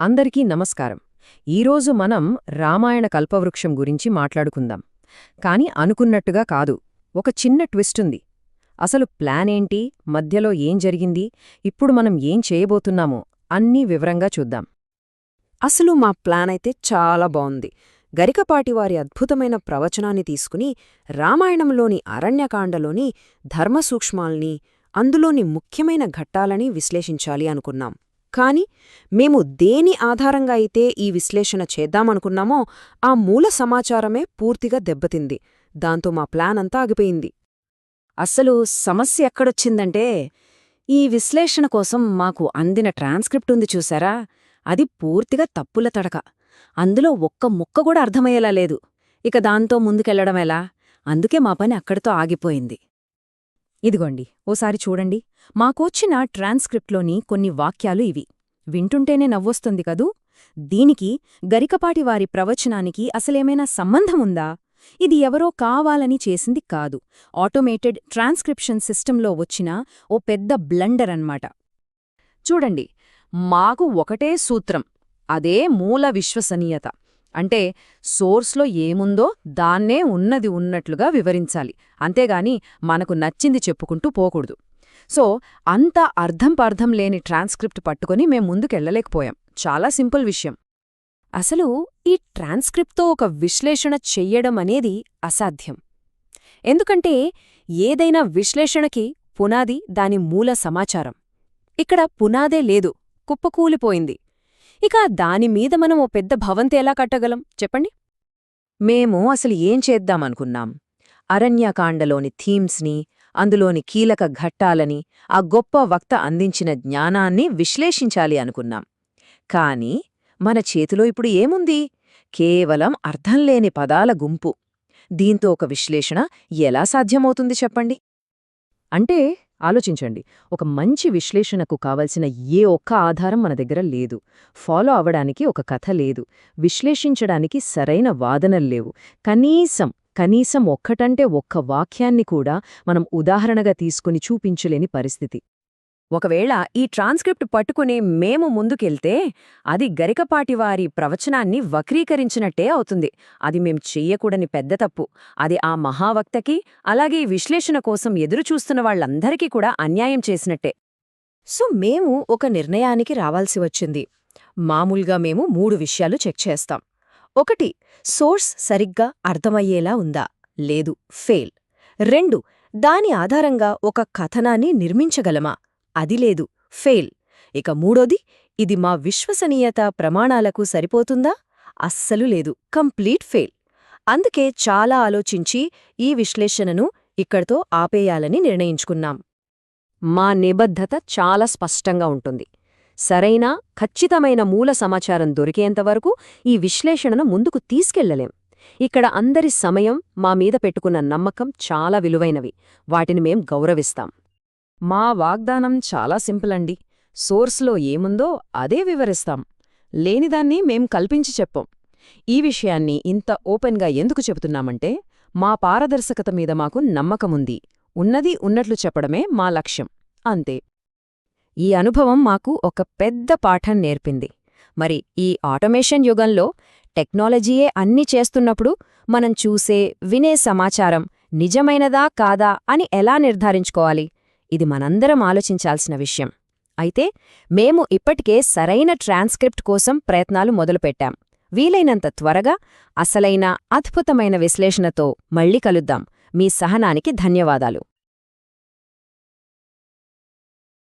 అందరికీ నమస్కారం. ఈరోజు మనం రామాయణ కల్పవృక్షం గురించి మాట్లాడుకుందాం. కాని అనుకున్నట్టుగా కాదు. ఒక చిన్న ట్విస్టుంది అసలు ప్లానేంటి మధ్యలో ఏం జరిగింది? ఇప్పుడు మనం ఏం చేయబోతున్నామో? అన్నీ వివరంగా చూద్దాం. అసలు మా ప్లాన్ అయితే చాలా బాగుంది. గరికపాటి వారి అద్భుతమైన ప్రవచనాన్ని తీసుకుని రామాయణంలోని అరణ్యకాండలోని ధర్మసూక్ష్మాల్ని అందులోని ముఖ్యమైన ఘట్టాలని విశ్లేషించాలి అనుకున్నాం. కాని మేము దేని ఆధారంగా అయితే ఈ విశ్లేషణ చేద్దామనుకున్నామో ఆ మూల సమాచారమే పూర్తిగా దెబ్బతింది. దాంతో మా ప్లాన్ అంతా ఆగిపోయింది. అస్సలు సమస్య ఎక్కడొచ్చిందంటే ఈ విశ్లేషణ కోసం మాకు అందిన ట్రాన్స్క్రిప్ట్ ఉంది చూసారా? అది పూర్తిగా తప్పుల తడక. అందులో ఒక్క ముక్క కూడా అర్థమయ్యేలా లేదు. ఇక దాంతో ముందుకెళ్ళడమెలా అందుకే మా పని అక్కడితో ఆగిపోయింది. ఇదిగోండి ఓసారి చూడండి. మాకొచ్చిన ట్రాన్స్క్రిప్ట్లోని కొన్ని వాక్యాలు ఇవి. వింటుంటేనే నవ్వొస్తుంది కదూ? దీనికి గరికపాటివారి ప్రవచనానికి అసలేమైనా సంబంధముందా? ఇది ఎవరో కావాలని చేసింది కాదు. ఆటోమేటెడ్ ట్రాన్స్క్రిప్షన్ సిస్టంలో వచ్చిన ఓ పెద్ద బ్లండర్ అన్మాట చూడండి మాకు ఒకటే సూత్రం అదే మూల విశ్వసనీయత. అంటే సోర్స్లో ఏముందో దాన్నే ఉన్నది ఉన్నట్లుగా వివరించాలి. అంతేగాని మనకు నచ్చింది చెప్పుకుంటూ పోకూడదు. సో అంత అర్థం పర్థం లేని ట్రాన్స్క్రిప్ట్ పట్టుకొని మేం ముందుకెళ్ళలేకపోయాం చాలా సింపుల్ విషయం. అసలు ఈ ట్రాన్స్క్రిప్ట్తో ఒక విశ్లేషణ చెయ్యడం అనేది అసాధ్యం. ఎందుకంటే ఏదైనా విశ్లేషణకి పునాది దాని మూల సమాచారం. ఇక్కడ పునాదే లేదు. కుప్పకూలిపోయింది. ఇక దానిమీద మనం ఓ పెద్ద భవంతి ఎలా కట్టగలం? చెప్పండి. మేము అసలు ఏం చేద్దామనుకున్నాం? అరణ్యకాండలోని థీమ్స్ని అందులోని కీలక ఘట్టాలని ఆ గొప్ప వక్త అందించిన జ్ఞానాన్ని విశ్లేషించాలి అనుకున్నాం. కాని మన చేతిలో ఇప్పుడు ఏముంది? కేవలం అర్థంలేని పదాల గుంపు. దీంతో ఒక విశ్లేషణ ఎలా సాధ్యమవుతుంది చెప్పండి? అంటే ఆలోచించండి. ఒక మంచి విశ్లేషణకు కావలసిన ఏ ఒక్క ఆధారం మన దగ్గర లేదు. ఫాలో అవడానికి ఒక కథ లేదు. విశ్లేషించడానికి సరైన వాదనలు లేవు. కనీసం కనీసం ఒక్కటంటే ఒక్క వాక్యాన్ని కూడా మనం ఉదాహరణగా తీసుకుని చూపించలేని పరిస్థితి. ఒకవేళ ఈ ట్రాన్స్క్రిప్ట్ పట్టుకుని మేము ముందుకెళ్తే అది గరికపాటివారి ప్రవచనాన్ని వక్రీకరించినట్టే అవుతుంది. అది మేం చెయ్యకూడని పెద్ద తప్పు. అది ఆ మహావక్తకి అలాగే ఈ విశ్లేషణ కోసం ఎదురుచూస్తున్న వాళ్ళందరికీ కూడా అన్యాయం చేసినట్టే. సో మేము ఒక నిర్ణయానికి రావాల్సి వచ్చింది. మామూలుగా మేము మూడు విషయాలు చెక్ చేస్తాం. ఒకటి సోర్స్ సరిగ్గా అర్థమయ్యేలా ఉందా? లేదు ఫెయిల్. రెండు దాని ఆధారంగా ఒక కథనాన్ని నిర్మించగలమా? అది లేదు. ఫెయిల్. ఇక మూడోది ఇది మా విశ్వసనీయత ప్రమాణాలకు సరిపోతుందా? అస్సలు లేదు. Complete fail. అందుకే చాలా ఆలోచించి ఈ విశ్లేషణను ఇక్కడితో ఆపేయాలని నిర్ణయించుకున్నాం. మా నిబద్ధత చాలా స్పష్టంగా ఉంటుంది. సరైన ఖచ్చితమైన మూల సమాచారం దొరికేంతవరకు ఈ విశ్లేషణను ముందుకు తీసుకెళ్ళలేం. ఇక్కడ అందరి సమయం మా మీద పెట్టుకున్న నమ్మకం చాలా విలువైనవి. వాటిని మేం గౌరవిస్తాం. మా వాగ్దానం చాలా సింపుల్ అండి సోర్స్లో ఏముందో అదే వివరిస్తాం. లేనిదాన్ని మేం కల్పించి చెప్పం. ఈ విషయాన్ని ఇంత ఓపెన్గా ఎందుకు చెబుతున్నామంటే మా పారదర్శకత మీద మాకు నమ్మకముంది. ఉన్నది ఉన్నట్లు చెప్పడమే మా లక్ష్యం. అంతే. ఈ అనుభవం మాకు ఒక పెద్ద పాఠం నేర్పింది. మరి ఈ ఆటోమేషన్ యుగంలో టెక్నాలజీయే అన్నీ చేస్తున్నప్పుడు మనం చూసే వినే సమాచారం నిజమైనదా కాదా అని ఎలా నిర్ధారించుకోవాలి? ఇది మనందరం ఆలోచించాల్సిన విషయం. అయితే మేము ఇప్పటికే సరైన ట్రాన్స్క్రిప్ట్ కోసం ప్రయత్నాలు మొదలుపెట్టాం. వీలైనంత త్వరగా అసలైన అద్భుతమైన విశ్లేషణతో మళ్ళీ కలుద్దాం. మీ సహనానికి ధన్యవాదాలు.